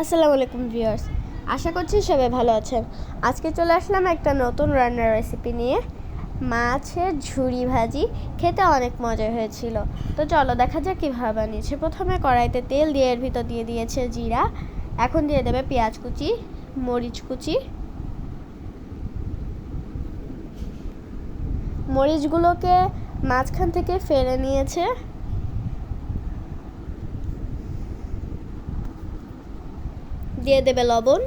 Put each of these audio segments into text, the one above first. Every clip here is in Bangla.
আসসালামু আলাইকুম ভিউয়ার্স, আশা করছি সবাই ভালো আছেন। আজকে চলে আসলাম একটা নতুন রান্নার রেসিপি নিয়ে। মাছের ঝুড়ি ভাজি, খেতে অনেক মজা হয়েছিল। তো চলো দেখা যাক কীভাবে বানিয়েছে। প্রথমে কড়াইতে তেল দিয়ে এর ভিতর দিয়ে দিয়েছে জিরা, এখন দিয়ে দেবে পেঁয়াজ কুচি, মরিচ কুচি। মরিচগুলোকে মাঝখান থেকে ফেলে নিয়েছে। দিয়ে দেবে লবণ।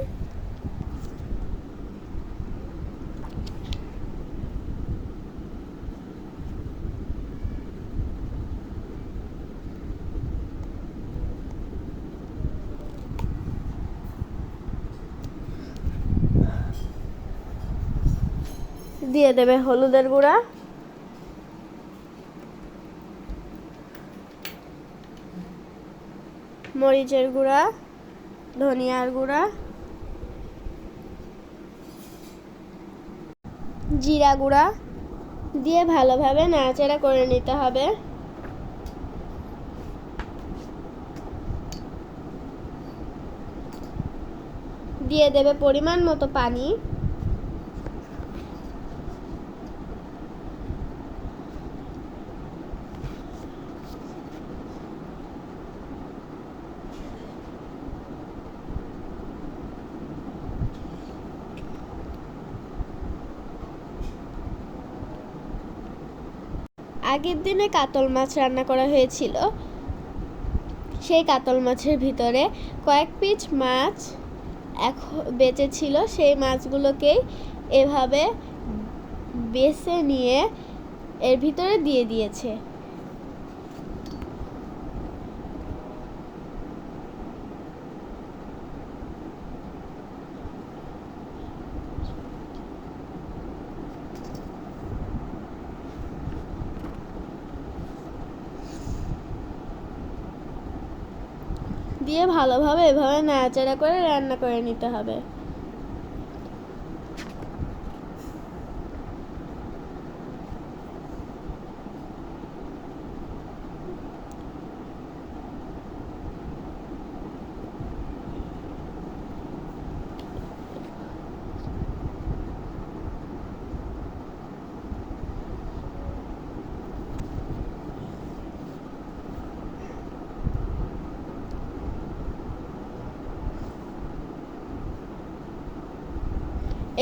দিয়ে দেবে হলুদের গুঁড়া। মরিচের গুঁড়া। ধনিয়ার গুঁড়া, জিরা গুঁড়া দিয়ে ভালোভাবে নাড়াচাড়া করে নিতে হবে। দিয়ে দেবে পরিমাণ মতো পানি। আগের দিনে কাতল মাছ রান্না করা হয়েছিল। সেই কাতল মাছের ভিতরে কয়েক পিচ মাছ এখন বেঁচে ছিল। সেই মাছগুলোকেই এভাবে বেছে নিয়ে এর ভিতরে দিয়ে দিয়েছে। দিয়ে ভালোভাবে এভাবে নাড়াচাড়া করে রান্না করে নিতে হবে।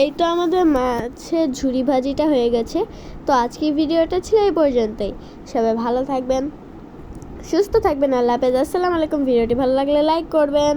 এই তো আমাদের মাছের ঝুড়ি ভাজিটা হয়ে গেছে। তো আজকের ভিডিওটা ছিল এই পর্যন্তই। সবাই ভালো থাকবেন, সুস্থ থাকবেন, আল্লাহ হাফেজ। আসসালামু আলাইকুম। ভিডিওটি ভালো লাগলে লাইক করবেন।